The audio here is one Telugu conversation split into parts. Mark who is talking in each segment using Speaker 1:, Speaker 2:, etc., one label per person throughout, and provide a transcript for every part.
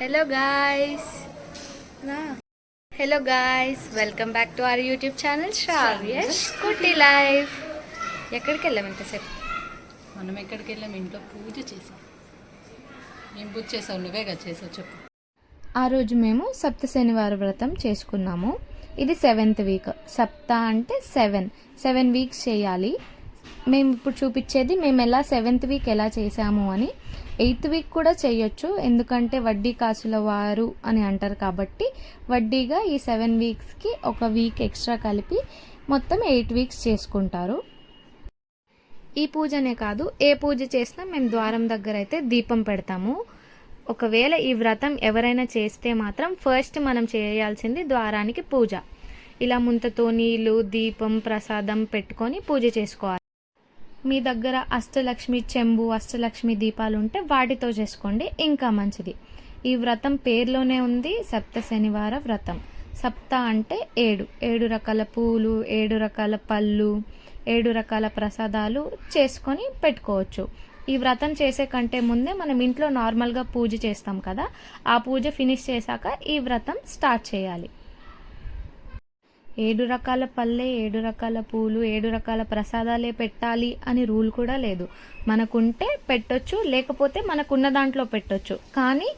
Speaker 1: Hello guys hello guys welcome back to our YouTube channel Shravyash Kutti life ఎక్కడికి వెళ్ళాం ఇంతసేపు?
Speaker 2: మనం ఎక్కడికి వెళ్ళాం? ఇంట్లో పూజ చేసాం. ఏం పూజ చేసావు నువ్వే కదా చేసావు చెప్పు.
Speaker 3: ఆ రోజు మేము సప్త శనివార వ్రతం చేసుకున్నాము. ఇది సెవెంత్ వీక్ సప్త అంటే సెవెన్ సెవెన్ వీక్స్ చేయాలి. మేము ఇప్పుడు చూపించేది మేము ఎలా సెవెంత్ వీక్ ఎలా చేసాము అని ఎయిత్ వీక్ కూడా చేయొచ్చు. ఎందుకంటే వడ్డీ కాసుల వారు అని అంటారు కాబట్టి వడ్డీగా ఈ సెవెన్ వీక్స్కి ఒక వీక్ ఎక్స్ట్రా కలిపి మొత్తం ఎయిట్ వీక్స్ చేసుకుంటారు. ఈ పూజనే కాదు ఏ పూజ చేసినా మేము ద్వారం దగ్గర అయితే దీపం పెడతాము. ఒకవేళ ఈ వ్రతం ఎవరైనా చేస్తే మాత్రం ఫస్ట్ మనం చేయాల్సింది ద్వారానికి పూజ. ఇలా ముంతతో నీళ్ళు దీపం ప్రసాదం పెట్టుకొని పూజ చేసుకోవాలి. మీ దగ్గర అష్టలక్ష్మి చెంబు అష్టలక్ష్మి దీపాలు ఉంటే వాటితో చేసుకోండి. ఇంకా మంచిది. ఈ వ్రతం పేరులోనే ఉంది. సప్త శనివార వ్రతం. సప్త అంటే ఏడు. ఏడు రకాల పూలు ఏడు రకాల పళ్ళు ఏడు రకాల ప్రసాదాలు చేసుకొని పెట్టుకోవచ్చు. ఈ వ్రతం చేసే కంటే ముందే మనం ఇంట్లో నార్మల్గా పూజ చేస్తాం కదా ఆ పూజ ఫినిష్ చేశాక ఈ వ్రతం స్టార్ట్ చేయాలి. ఏడు రకాల పళ్ళే ఏడు రకాల పూలు ఏడు రకాల ప్రసాదాలే పెట్టాలి అని రూల్ కూడా లేదు. మనకుంటే పెట్టొచ్చు లేకపోతే మనకున్న దాంట్లో పెట్టొచ్చు. కానీ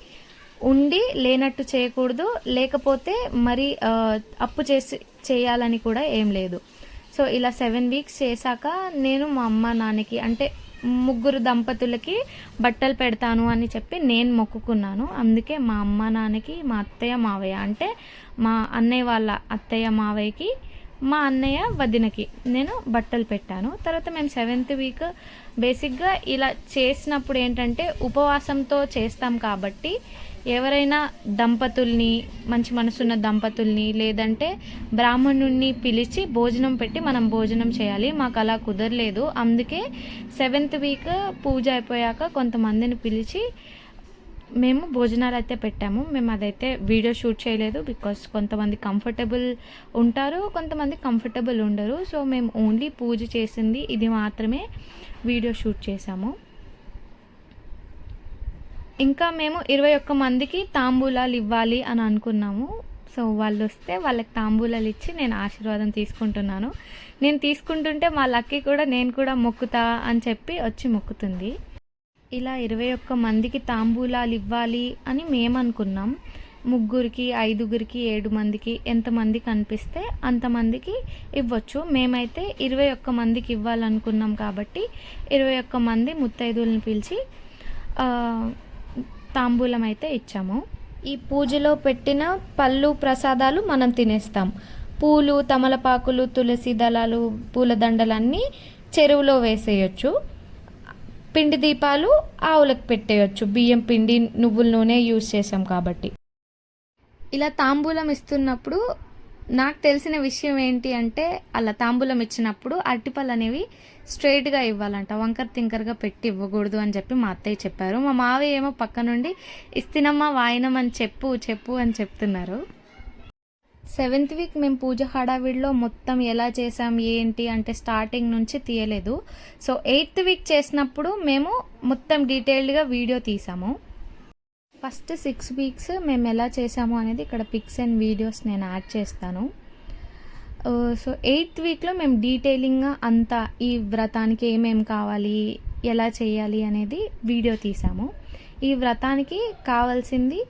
Speaker 3: ఉండి లేనట్టు చేయకూడదు లేకపోతే మరి అప్పు చేసి చేయాలని కూడా ఏం లేదు. సో ఇలా సెవెన్ వీక్స్ చేశాక నేను మా అమ్మ నాన్నకి అంటే ముగ్గురు దంపతులకి బట్టలు పెడతాను అని చెప్పి నేను మొక్కుకున్నాను. అందుకే మా అమ్మ నాన్నకి మా అత్తయ్య మావయ్య అంటే మా అన్నయ్య వాళ్ళ అత్తయ్య మావయ్యకి మా అన్నయ్య వదినకి నేను బట్టలు పెట్టాను. తర్వాత మేము సెవెంత్ వీక్ బేసిక్గా ఇలా చేసినప్పుడు ఏంటంటే ఉపవాసంతో చేస్తాం కాబట్టి ఎవరైనా దంపతుల్ని మంచి మనసున్న దంపతుల్ని లేదంటే బ్రాహ్మణుణ్ణి పిలిచి భోజనం పెట్టి మనం భోజనం చేయాలి. మాకు అలా కుదరలేదు. అందుకే సెవెంత్ వీక్ పూజ అయిపోయాక కొంతమందిని పిలిచి మేము భోజనాలు అయితే పెట్టాము. మేము అదైతే వీడియో షూట్ చేయలేదు బికాస్ కొంతమంది కంఫర్టబుల్ ఉంటారు కొంతమంది కంఫర్టబుల్ ఉండరు. సో మేము ఓన్లీ పూజ చేసింది ఇది మాత్రమే వీడియో షూట్ చేసాము ఇంకా మేము ఇరవై ఒక్క మందికి తాంబూలాలు ఇవ్వాలి అని అనుకున్నాము. సో వాళ్ళు వస్తే వాళ్ళకి తాంబూలాలు ఇచ్చి నేను ఆశీర్వాదం తీసుకుంటున్నాను. నేను తీసుకుంటుంటే మా లక్కీ కూడా నేను కూడా మొక్కుతా అని చెప్పి వచ్చి మొక్కుతుంది. ఇలా ఇరవై ఒక్క మందికి తాంబూలాలు ఇవ్వాలి అని మేము అనుకున్నాం ముగ్గురికి ఐదుగురికి ఏడు మందికి ఎంతమంది కనిపిస్తే అంతమందికి ఇవ్వచ్చు. మేమైతే ఇరవై ఒక్క మందికి ఇవ్వాలనుకున్నాం కాబట్టి ఇరవై ఒక్క మంది ముత్తైదువులను పిలిచి తాంబూలం అయితే ఇచ్చాము. ఈ పూజలో పెట్టిన పళ్ళు ప్రసాదాలు మనం తినేస్తాం. పూలు తమలపాకులు తులసి దళాలు పూలదండలన్నీ చెరువులో వేసేయచ్చు. పిండి దీపాలు ఆవులకు పెట్టేయచ్చు. బియ్యం పిండి నువ్వుల నూనె యూజ్ చేసాం కాబట్టి. ఇలా తాంబూలం ఇస్తున్నప్పుడు నాకు తెలిసిన విషయం ఏంటి అంటే అలా తాంబూలం ఇచ్చినప్పుడు అరటిపళ్ళు అనేవి స్ట్రైట్గా ఇవ్వాలంట. వంకర తింకర్గా పెట్టి ఇవ్వకూడదు అని చెప్పి మా అత్తయ్య చెప్పారు. మా మావయ్య ఏమో పక్క నుండి ఇస్తినమ్మా వాయినమని చెప్పు చెప్పు అని చెప్తున్నారు. సెవెంత్ వీక్ మేము పూజ హడావిడిలో మొత్తం ఎలా చేసాం ఏంటి అంటే స్టార్టింగ్ నుంచి తీయలేదు. సో ఎయిత్ వీక్ చేసినప్పుడు మేము మొత్తం డీటెయిల్డ్గా వీడియో తీసాము. ఫస్ట్ సిక్స్ వీక్స్ మేము ఎలా చేసాము అనేది ఇక్కడ పిక్స్ అండ్ వీడియోస్ నేను యాడ్ చేస్తాను. సో ఎయిత్ వీక్లో మేము డీటెయిలింగ్గా అంతా ఈ వ్రతానికి ఏమేం కావాలి ఎలా చేయాలి అనేది వీడియో తీసాము. ఈ వ్రతానికి కావాల్సింది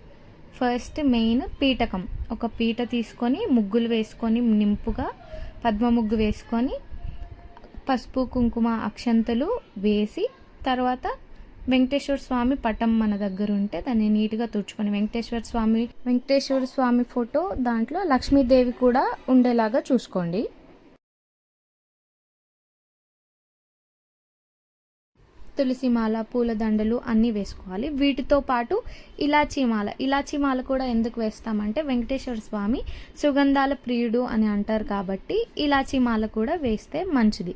Speaker 3: ఫస్ట్ మెయిన్ పీఠకం. ఒక పీట తీసుకొని ముగ్గులు వేసుకొని నింపుగా పద్మ ముగ్గు వేసుకొని పసుపు కుంకుమ అక్షంతలు వేసి తర్వాత వెంకటేశ్వర స్వామి పటం మన దగ్గర ఉంటే దాన్ని నీట్గా తుడుచుకొని వెంకటేశ్వర స్వామి వెంకటేశ్వర స్వామి ఫోటో దాంట్లో లక్ష్మీదేవి కూడా ఉండేలాగా చూసుకోండి. తులసి మాల పూలదండలు అన్నీ వేసుకోవాలి. వీటితో పాటు ఇలాచీ మాల. ఇలాచీ మాల కూడా ఎందుకు వేస్తామంటే వెంకటేశ్వర స్వామి సుగంధాల ప్రియుడు అని అంటారు కాబట్టి ఇలాచీ మాల కూడా వేస్తే మంచిది.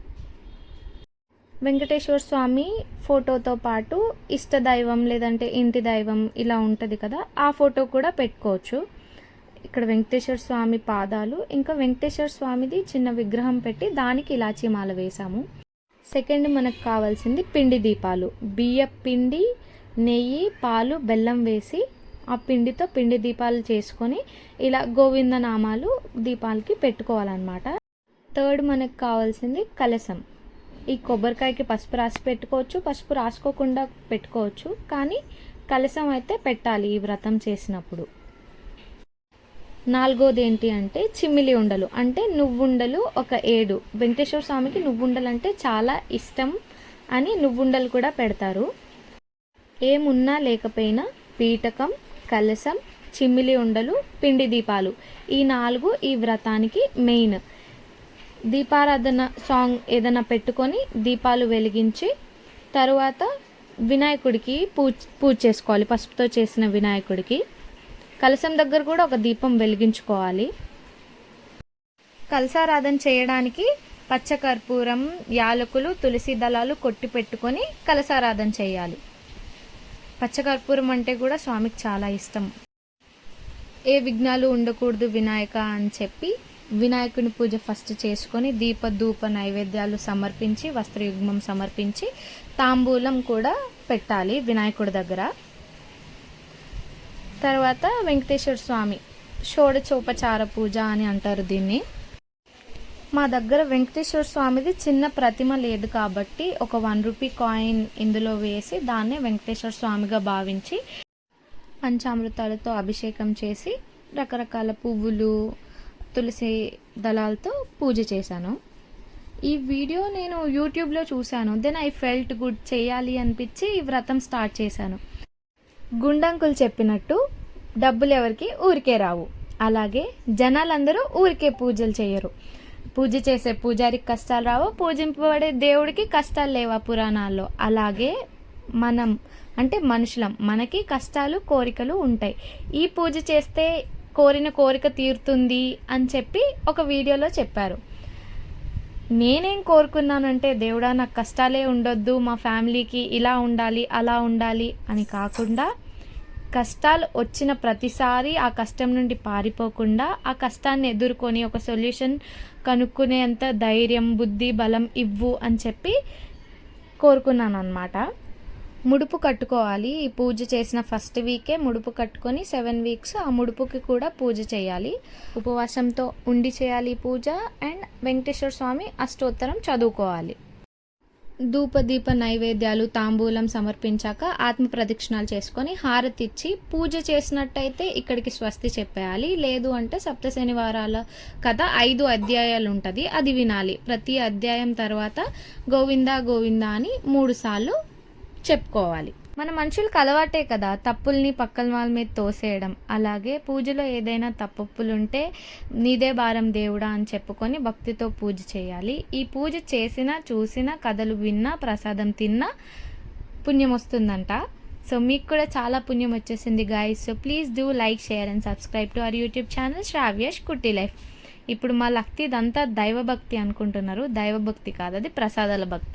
Speaker 3: వెంకటేశ్వర స్వామి ఫోటోతో పాటు ఇష్ట దైవం లేదంటే ఇంటి దైవం ఇలా ఉంటుంది కదా ఆ ఫోటో కూడా పెట్టుకోవచ్చు. ఇక్కడ వెంకటేశ్వర స్వామి పాదాలు ఇంకా వెంకటేశ్వర స్వామిది చిన్న విగ్రహం పెట్టి దానికి ఇలాచీ మాల వేసాము సెకండ్ మనకు కావాల్సింది పిండి దీపాలు. బియ్య పిండి నెయ్యి పాలు బెల్లం వేసి ఆ పిండితో పిండి దీపాలు చేసుకొని ఇలా గోవింద నామాలు దీపాలకి పెట్టుకోవాలన్నమాట. థర్డ్ మనకు కావాల్సింది కలసం ఈ కొబ్బరికాయకి పసుపు రాసి పెట్టుకోవచ్చు. పసుపు రాసుకోకుండా పెట్టుకోవచ్చు. కానీ కలసం అయితే పెట్టాలి ఈ వ్రతం చేసినప్పుడు. నాలుగోది ఏంటి అంటే చిమ్మిలి ఉండలు. అంటే నువ్వుండలు ఒక ఏడు. వెంకటేశ్వర స్వామికి నువ్వుండలు అంటే చాలా ఇష్టం అని నువ్వుండలు కూడా పెడతారు. ఏమున్నా లేకపోయినా పీటకం కలసం చిమ్మిలి ఉండలు పిండి దీపాలు. ఈ నాలుగు ఈ వ్రతానికి మెయిన్. దీపారాధన సాంగ్ ఏదైనా పెట్టుకొని దీపాలు వెలిగించి తరువాత వినాయకుడికి పూజ పూజ చేసుకోవాలి. పసుపుతో చేసిన వినాయకుడికి. కలశం దగ్గర కూడా ఒక దీపం వెలిగించుకోవాలి. కలసారాధన చేయడానికి పచ్చకర్పూరం యాలకులు తులసి దళాలు కొట్టి పెట్టుకొని కలసారాధన చేయాలి. పచ్చకర్పూరం అంటే కూడా స్వామికి చాలా ఇష్టం. ఏ విఘ్నాలు ఉండకూడదు వినాయక అని చెప్పి వినాయకుని పూజ ఫస్ట్ చేసుకొని దీప ధూప నైవేద్యాలు సమర్పించి వస్త్రయుగ్మం సమర్పించి తాంబూలం కూడా పెట్టాలి వినాయకుడి దగ్గర. తర్వాత వెంకటేశ్వర స్వామి షోడచోపచార పూజ అని అంటారు దీన్ని. మా దగ్గర వెంకటేశ్వర స్వామిది చిన్న ప్రతిమ లేదు కాబట్టి ఒక వన్ రూపీ కాయిన్ ఇందులో వేసి దాన్నే వెంకటేశ్వర స్వామిగా భావించి పంచామృతాలతో అభిషేకం చేసి రకరకాల పువ్వులు తులసి దళాలతో పూజ చేశాను. ఈ వీడియో నేను యూట్యూబ్లో చూశాను. దెన్ ఐ ఫెల్ట్ గుడ్ చేయాలి అనిపించి ఈ వ్రతం స్టార్ట్ చేశాను. గుండంకులు చెప్పినట్టు డబ్బులు ఎవరికి? ఊరికే రావు. అలాగే జనాలందరూ ఊరికే పూజలు చేయరు. పూజ చేసే పూజారికి కష్టాలు రావు పూజింపబడే దేవుడికి కష్టాలు లేవా పురాణాల్లో? అలాగే మనం అంటే మనుషులం మనకి కష్టాలు కోరికలు ఉంటాయి. ఈ పూజ చేస్తే కోరిన కోరిక తీరుతుంది అని చెప్పి ఒక వీడియోలో చెప్పారు. నేనేం కోరుకున్నానంటే దేవుడా నాకు కష్టాలే ఉండొద్దు మా ఫ్యామిలీకి ఇలా ఉండాలి అలా ఉండాలి అని కాకుండా కష్టాలు వచ్చిన ప్రతిసారి ఆ కష్టం నుండి పారిపోకుండా ఆ కష్టాన్ని ఎదుర్కొని ఒక సొల్యూషన్ కనుక్కునేంత ధైర్యం బుద్ధి బలం ఇవ్వు అని చెప్పి కోరుకున్నాను అనమాట ముడుపు కట్టుకోవాలి. ఈ పూజ చేసిన ఫస్ట్ వీకే ముడుపు కట్టుకొని సెవెన్ వీక్స్ ఆ ముడుపుకి కూడా పూజ చేయాలి. ఉపవాసంతో ఉండి చేయాలి పూజ అండ్ వెంకటేశ్వర స్వామి అష్టోత్తరం చదువుకోవాలి. ధూప దీప నైవేద్యాలు తాంబూలం సమర్పించాక ఆత్మ ప్రదక్షిణాలు చేసుకొని హారతి ఇచ్చి పూజ చేసినట్టయితే ఇక్కడికి స్వస్తి చెప్పేయాలి లేదు అంటే సప్త శనివారాల కథ ఐదు అధ్యాయాలు ఉంటుంది. అది వినాలి. ప్రతి అధ్యాయం తర్వాత గోవిందా గోవిందా అని మూడు సార్లు చెప్పుకోవాలి. మన మనుషులకు అలవాటే కదా తప్పుల్ని పక్కన వాళ్ళ మీద తోసేయడం. అలాగే పూజలో ఏదైనా తప్పులుంటే నీదే భారం దేవుడా అని చెప్పుకొని భక్తితో పూజ చేయాలి. ఈ పూజ చేసినా చూసినా కథలు విన్నా ప్రసాదం తిన్నా పుణ్యం వస్తుందంట. సో మీకు కూడా చాలా పుణ్యం వచ్చేసింది guys so please do like share and subscribe to our YouTube channel Sravyash Kutti life ఇప్పుడు మా లక్తి ఇదంతా దైవభక్తి అనుకుంటున్నారు. దైవభక్తి కాదు అది ప్రసాదాల భక్తి.